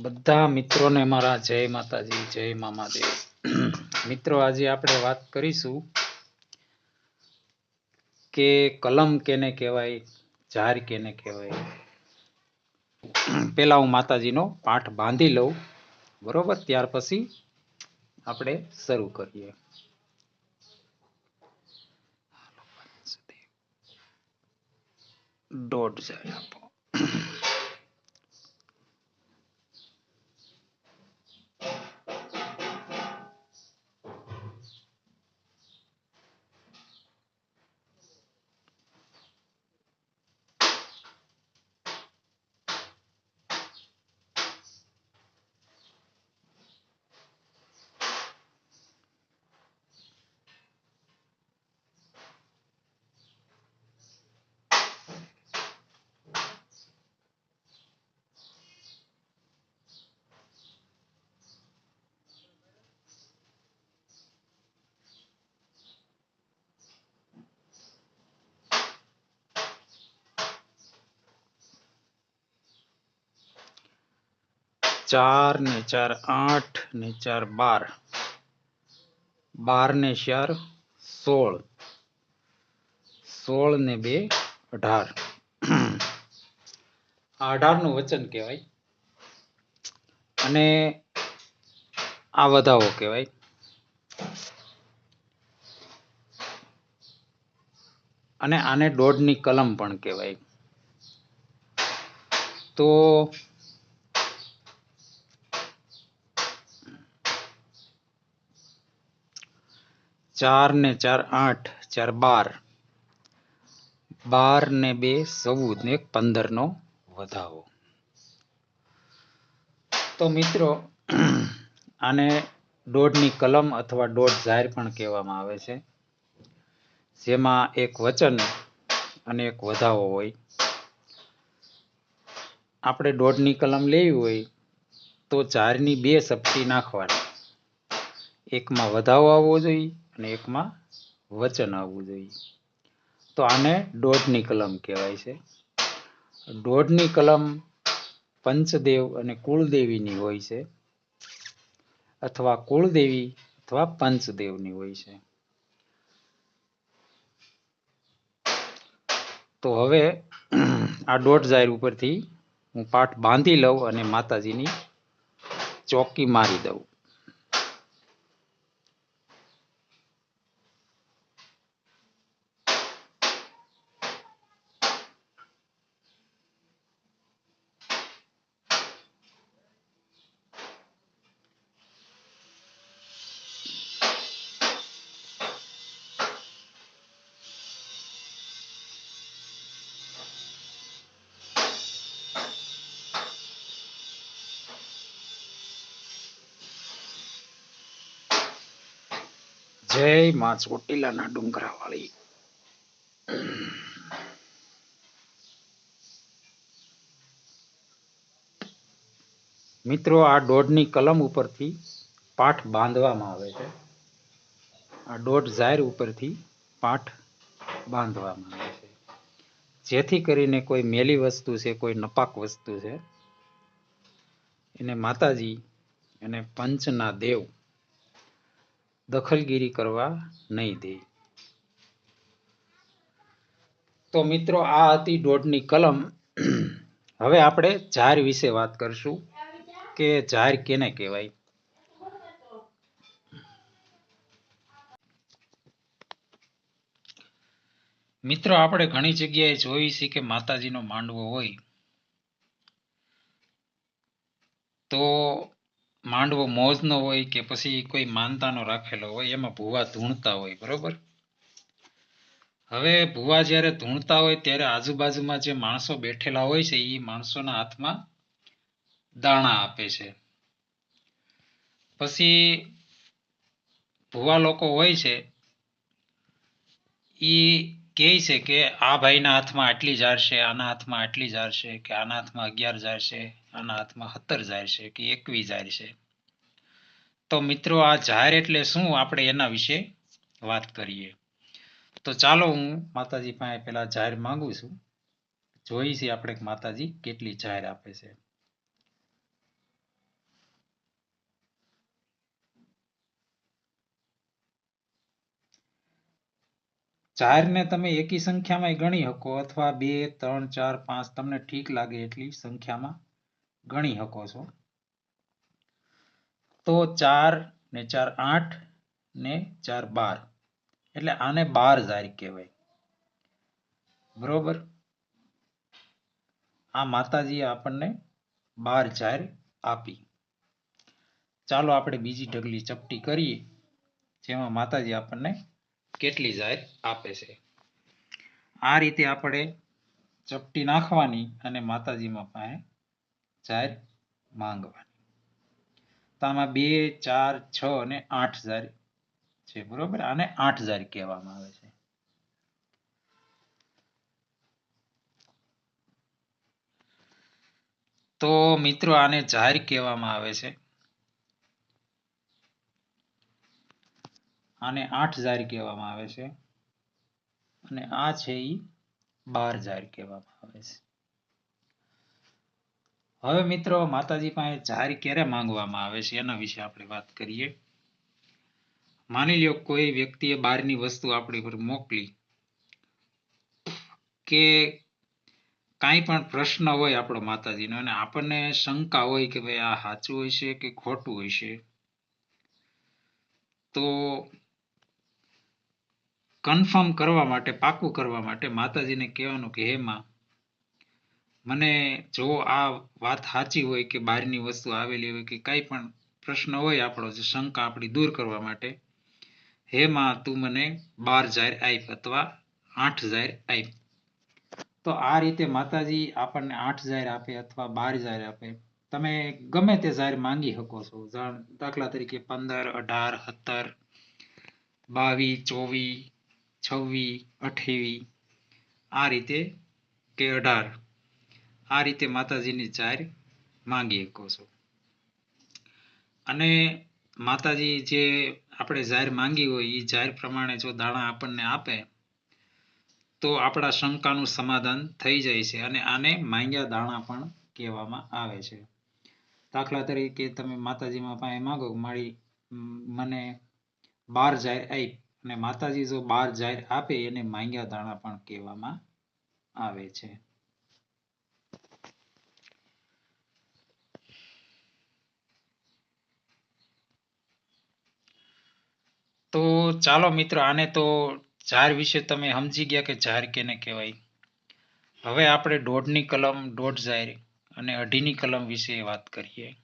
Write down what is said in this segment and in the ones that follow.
બધા મિત્રોને મારા જય માતાજી, જય મામાદેવ. મિત્રો, આજે આપણે વાત કરીશું કે કલમ કેને કહેવાય ઝાર કેને કહેવાય. પેલા હું માતાજીનો પાઠ બાંધી લઉં, બરોબર? ત્યાર પછી આપણે શરૂ કરીએ. દોઢ જાય આપો. ચાર ને ચાર આઠ ને ચાર બાર. બાર ને ચાર સોળ. સોળ ને બે અઢાર. આ અઢારનું વચન કહેવાય. અને આ વધાવો કહેવાય. અને આને દોઢની કલમ પણ કહેવાય. તો ચાર ને ચાર આઠ, ચાર બાર. બાર ને બે ચૌદ ને એક પંદર નો વધાવો. તો મિત્રો, આને દોઢની કલમ અથવા દોઢ જાહેર પણ કહેવામાં આવે છે. જેમાં એક વચન અને એક વધાવો હોય. આપણે દોઢની કલમ લેવી હોય, તો ચારની બે સપટી નાખવાની. એકમાં વધાવો આવવો જોઈએ અને એકમાં વચન આવવું જોઈએ. તો આને દોઢની કલમ કહેવાય છે. દોઢની કલમ પંચદેવ અને કુળદેવીની હોય છે અથવા કુળદેવી અથવા પંચદેવની હોય છે. તો હવે આ દોઢ જાહેર ઉપરથી હું પાઠ બાંધી લઉં અને માતાજીની ચોકી મારી દઉં. જય માં ચોટીલાના ડુંગરાવાળી. મિત્રો, આ દોઢની કલમ ઉપરથી પાઠ બાંધવામાં આવે છે. આ દોઢ જાહેર ઉપરથી પાઠ બાંધવામાં આવે છે. જેથી કરીને કોઈ મેલી વસ્તુ છે, કોઈ નપાક વસ્તુ છે, એને માતાજી અને પંચના દેવ દખલગીરી કરવા નહીં દે. તો મિત્રો, આ હતી દોઢની કલમ. હવે આપણે ઝાર વિશે વાત કરશું કે ઝાર કેને કહેવાય? મિત્રો, આપણે ઘણી જગ્યાએ જોઈ છે કે માતાજીનો માંડવો હોય. તો માંડવો મોજનો હોય કે પછી કોઈ માનતાનો રાખેલો હોય, એમાં ભૂવા ધૂણતા હોય, બરોબર? હવે ભૂવા જ્યારે ધૂણતા હોય ત્યારે આજુબાજુમાં જે માણસો બેઠેલા હોય છે એ માણસોના હાથમાં દાણા આપે છે. પછી ભૂવા લોકો હોય છે એ કહે છે કે આ ભાઈના હાથમાં આટલી જાર છે, આના હાથમાં આટલી જાર છે, કે આના હાથમાં અગિયાર જાર છે આના હાથમાં સત્તર જાહેર છે કે એકવીસ જાહેર છે. તો મિત્રો આ જાહેર એટલે શું? આપણે એના વિશે વાત કરીએ. તો ચાલો હું માતાજી પાસે પહેલાં જાહેર માગું છું. જોઈ છે આપણે માતાજી કેટલી જાહેર આપે છે. ચારને તમે એકી સંખ્યામાં ગણી શકો અથવા બે, ત્રણ, ચાર, પાંચ, તમને ઠીક લાગે એટલી સંખ્યામાં. ગણી શકો છો. તો ચાર ને ચાર આઠ ને ચાર બાર. એટલે આને બાર ઝાર કહેવાય. બરોબર? આ માતાજીએ આપણને બાર જાર આપી. ચાલો આપણે બીજી ઢગલી ચપટી કરીએ, જેમાં માતાજી આપણને કેટલી જાહેર આપે છે. આ રીતે આપણે ચપટી નાખવાની અને માતાજીમાં પાસે ઝાર માંગવાની. તો આમાં બે, ચાર, છ અને આઠ જાહેર છે, બરોબર? આને આઠ ઝાર કહેવામાં આવે છે. તો મિત્રો, આને જાહેર કહેવામાં આવે છે. આને આઠ જાહેર કહેવામાં આવે છે. અને આ છે એ બાર જાહેર કહેવામાં આવે છે. હવે મિત્રો, માતાજી પાસે જાહેર ક્યારે માંગવામાં આવે છે એના વિશે આપણે વાત કરીએ. માની લ્યો કોઈ વ્યક્તિએ બહારની વસ્તુ આપણી પર મોકલી કે કાંઈ પણ પ્રશ્ન હોય આપણો માતાજીનો અને આપણને શંકા હોય કે ભાઈ આ સાચું હોય છે કે ખોટું હોય છે, તો કન્ફર્મ કરવા માટે, પાકું કરવા માટે માતાજીને કહેવાનું કે, હે માં મને જો આ વાત સાચી હોય કે બહારની વસ્તુ આવેલી હોય કે કાંઈ પણ પ્રશ્ન હોય આપણો જે શંકા આપણી દૂર કરવા માટે, હે માં, તું મને બાર જાહેર આપ અથવા આઠ જાહેર આપ તો આ રીતે માતાજી આપણને આઠ જાહેર આપે અથવા બાર જાહેર આપે. તમે ગમે તે જાહેર માંગી શકો છો. દાખલા તરીકે પંદર, અઢાર, સત્તર, બાવીસ, ચોવીસ, છવ્વીસ, અઠ્યાવીસ, આ રીતે કે અઢાર. આ રીતે માતાજીની જાહેર માંગી શકો છો. અને માતાજી જે આપણે જાહેર માંગી હોય એ જાહેર પ્રમાણે જો દાણા આપણને આપે, તો આપણા શંકાનું સમાધાન થઈ જાય છે અને આને માંગ્યા દાણા પણ કહેવામાં આવે છે. દાખલા તરીકે તમે માતાજીમાં પાસે માંગો મારી મને બાર જાહેર આપ અને માતાજી જો બાર જાહેર આપે, એને માંગ્યા દાણા પણ કહેવામાં આવે છે તો ચાલો મિત્રો, આને તો ઝાર વિશે તમે સમજી ગયા કે ઝાર કેને કહેવાય? હવે આપણે દોઢની કલમ, દોઢ ઝાર અને અઢીની કલમ વિશે વાત કરીએ.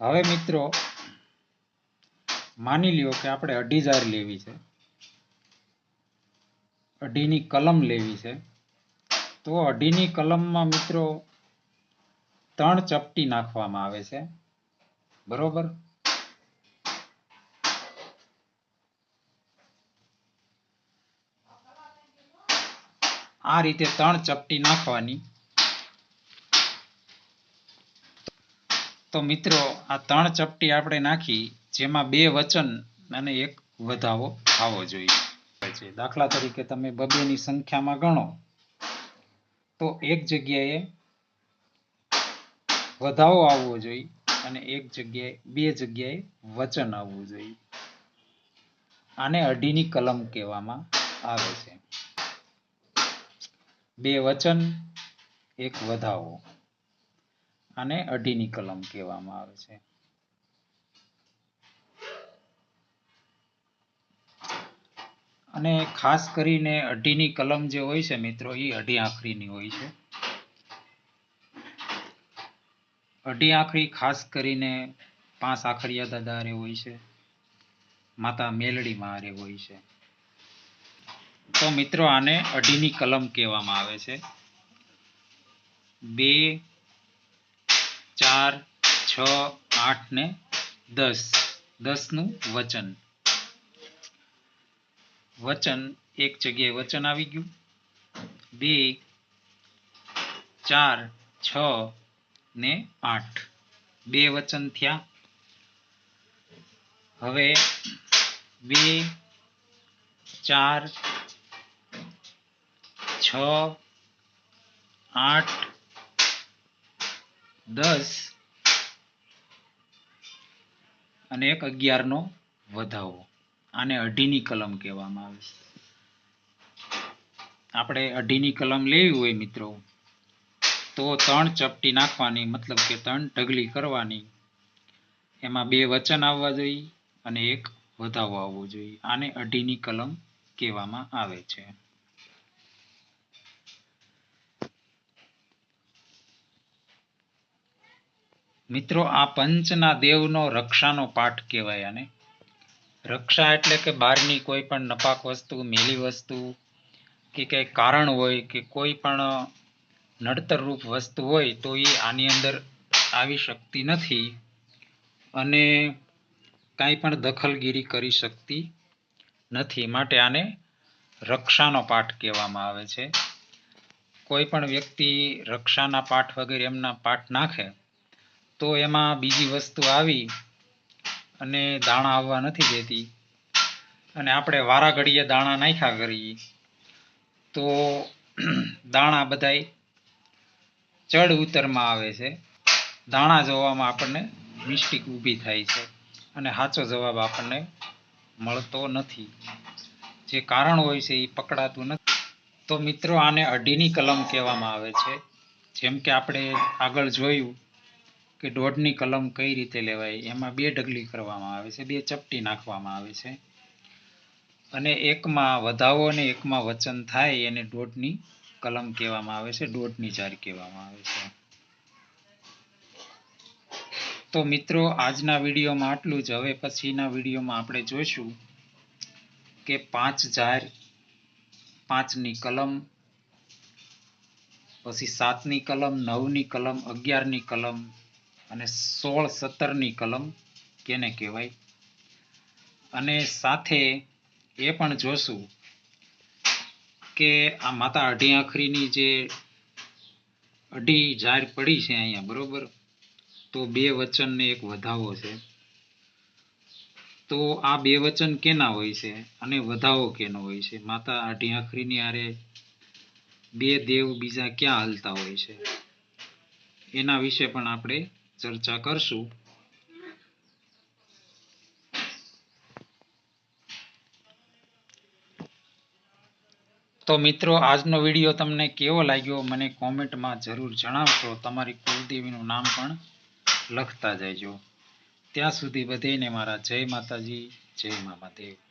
હવે મિત્રો, માની લ્યો કે આપણે અઢી ઝાર લેવી છે. અઢીની કલમ લેવી છે. તો અઢીની કલમમાં મિત્રો ત્રણ ચપટી નાખવામાં આવે છે. બરોબર? આ રીતે ત્રણ ચપટી નાખવાની. તો મિત્રો આ ત્રણ ચપટી આપણે નાખી, જેમાં બે વચન અને એક વધાવો થવો જોઈએ. દાખલા તરીકે તમે બબેની સંખ્યામાં ગણો. તો એક જગ્યાએ વધાવો આવવો જોઈએ અને એક જગ્યાએ બે જગ્યાએ વચન આવવું જોઈએ. આને અઢીની કલમ કહેવામાં આવે છે. બે વચન, એક વધાવો. આને અઢીની કલમ કહેવામાં આવે છે. અને ખાસ કરીને અઢીની કલમ જે હોય છે મિત્રો એ અઢી આખરીની હોય છે. અઢી આખરી ખાસ કરીને પાંચ આખરિયા દાદા હોય છે, માતા મેલડીમાં હારે હોય છે. તો મિત્રો આને અઢીની કલમ કહેવામાં આવે છે. બે, ચાર, છ, આઠ ને દસ. દસનું વચન. વચન, એક જગ્યાએ વચન આવી ગયું. બે, ચાર, છ ને આઠ. બે વચન થયા. હવે બે, ચાર, છ, આઠ, દસ અને એક અગિયારનો વધાવો. આને અઢીની કલમ કહેવામાં આવે છે. આપણે અઢીની કલમ લેવી હોય મિત્રો, તો ત્રણ ચપટી નાખવાની, મતલબ કે ત્રણ ઢગલી કરવાની, એમાં બે વચન આવવા જોઈએ અને એક વધાવો આવવો જોઈએ. આને અઢીની કલમ કહેવામાં આવે છે. મિત્રો, આ પંચના દેવનો રક્ષાનો પાઠ કહેવાય આને. રક્ષા એટલે કે બહારની કોઈ પણ નપાક વસ્તુ, મેલી વસ્તુ કે કંઈ કારણ હોય કે કોઈ પણ નડતરરૂપ વસ્તુ હોય તો એ આની અંદર આવી શકતી નથી અને કાંઈ પણ દખલગીરી કરી શકતી નથી. માટે આને રક્ષાનો પાઠ કહેવામાં આવે છે. કોઈ પણ વ્યક્તિ રક્ષાના પાઠ વગેરે એમના પાઠ નાખે તો એમાં બીજી વસ્તુ આવી અને દાણા આવવા નથી દેતી. અને આપણે વારા ઘડીએ દાણા નાખ્યા કરીએ. તો દાણા બધાય ચડ ઉતરમાં આવે છે. દાણા જોવામાં આપણને મિસ્ટેક ઊભી થાય છે. અને સાચો જવાબ આપણને મળતો નથી. જે કારણ હોય છે એ પકડાતું નથી. તો મિત્રો આને અઢીની કલમ કહેવામાં આવે છે. જેમ કે આપણે આગળ જોયું કે દોઢની કલમ કઈ રીતે લેવાય, એમાં બે ઢગલી કરવામાં આવે છે, બે ચપટી નાખવામાં આવે છે. અને એકમાં વધાવો અને એકમાં વચન થાય એને દોઢની કલમ કહેવામાં આવે છે, દોઢની જાર કહેવામાં આવે છે. તો મિત્રો, આજના વિડીયોમાં આટલું જ. હવે પછીના વિડીયોમાં આપણે જોઈશું કે પાંચ જાર પાંચની કલમ, પછી સાતની કલમ, નવની કલમ, અગિયારની કલમ અને સોળ સત્તરની કલમ કેને કહેવાય? અને સાથે એ પણ જોશું કે આ માતા અઢી આખરીની જે અઢી જાહેર પડી છે અહીંયા, બરોબર? તો બે વચન ને એક વધાવો છે. તો આ બે વચન કેના હોય છે અને વધાવો કેનો હોય છે? માતા અઢી આખરીની આરે બે દેવ બીજા ક્યાં હાલતા હોય છે? એના વિશે પણ આપણે ચર્ચા કરશું. તો મિત્રો, આજનો વીડિયો તમને કેવો લાગ્યો? મને કોમેન્ટમાં જરૂર જણાવશો. તમારી કુલદેવીનું નામ પણ લખતા જજો ત્યાં સુધી બધેને મારા જય માતાજી, જય મામા મહાદેવ.